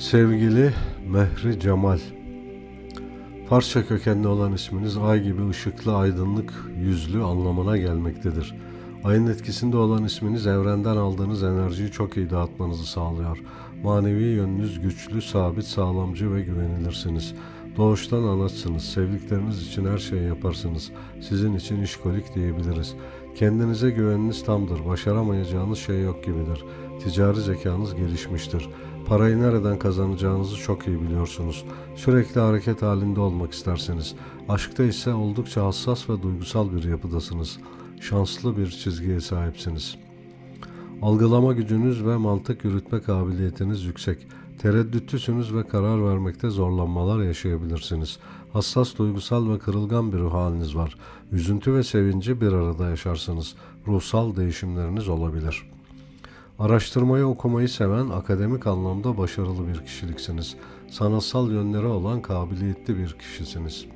Sevgili Mehri Cemal, Farsça kökenli olan isminiz ay gibi ışıklı, aydınlık, yüzlü anlamına gelmektedir. Ayın etkisinde olan isminiz evrenden aldığınız enerjiyi çok iyi dağıtmanızı sağlıyor. Manevi yönünüz güçlü, sabit, sağlamcı ve güvenilirsiniz. Doğuştan anaçsınız, sevdikleriniz için her şeyi yaparsınız. Sizin için işkolik diyebiliriz. Kendinize güveniniz tamdır, başaramayacağınız şey yok gibidir. Ticari zekanız gelişmiştir. Parayı nereden kazanacağınızı çok iyi biliyorsunuz. Sürekli hareket halinde olmak istersiniz. Aşkta ise oldukça hassas ve duygusal bir yapıdasınız. Şanslı bir çizgiye sahipsiniz. Algılama gücünüz ve mantık yürütme kabiliyetiniz yüksek. Tereddütlüsünüz ve karar vermekte zorlanmalar yaşayabilirsiniz. Hassas, duygusal ve kırılgan bir ruh haliniz var. Üzüntü ve sevinci bir arada yaşarsınız. Ruhsal değişimleriniz olabilir. Araştırmayı okumayı seven, akademik anlamda başarılı bir kişiliksiniz. Sanatsal yönleri olan kabiliyetli bir kişisiniz.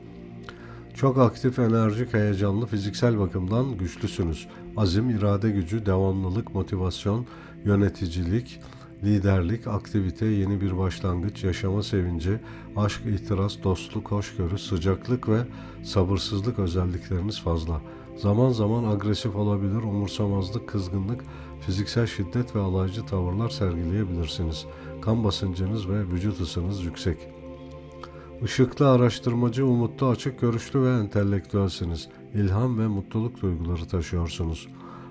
Çok aktif, enerjik, heyecanlı, fiziksel bakımdan güçlüsünüz. Azim, irade gücü, devamlılık, motivasyon, yöneticilik, liderlik, aktivite, yeni bir başlangıç, yaşama sevinci, aşk, itiraz, dostluk, hoşgörü, sıcaklık ve sabırsızlık özellikleriniz fazla. Zaman zaman agresif olabilir, umursamazlık, kızgınlık, fiziksel şiddet ve alaycı tavırlar sergileyebilirsiniz. Kan basıncınız ve vücut ısınız yüksek. Işıklı, araştırmacı, umutlu, açık görüşlü ve entelektüelsiniz. İlham ve mutluluk duyguları taşıyorsunuz.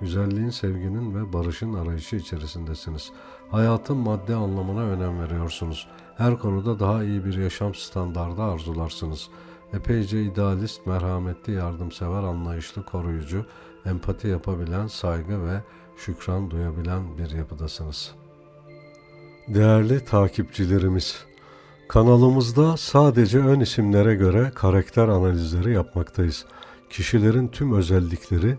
Güzelliğin, sevginin ve barışın arayışı içerisindesiniz. Hayatın madde anlamına önem veriyorsunuz. Her konuda daha iyi bir yaşam standardı arzularsınız. Epeyce idealist, merhametli, yardımsever, anlayışlı, koruyucu, empati yapabilen, saygı ve şükran duyabilen bir yapıdasınız. Değerli takipçilerimiz, Kanalımızda sadece ön isimlere göre karakter analizleri yapmaktayız. Kişilerin tüm özellikleri,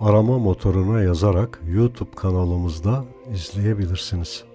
arama motoruna yazarak YouTube kanalımızda izleyebilirsiniz.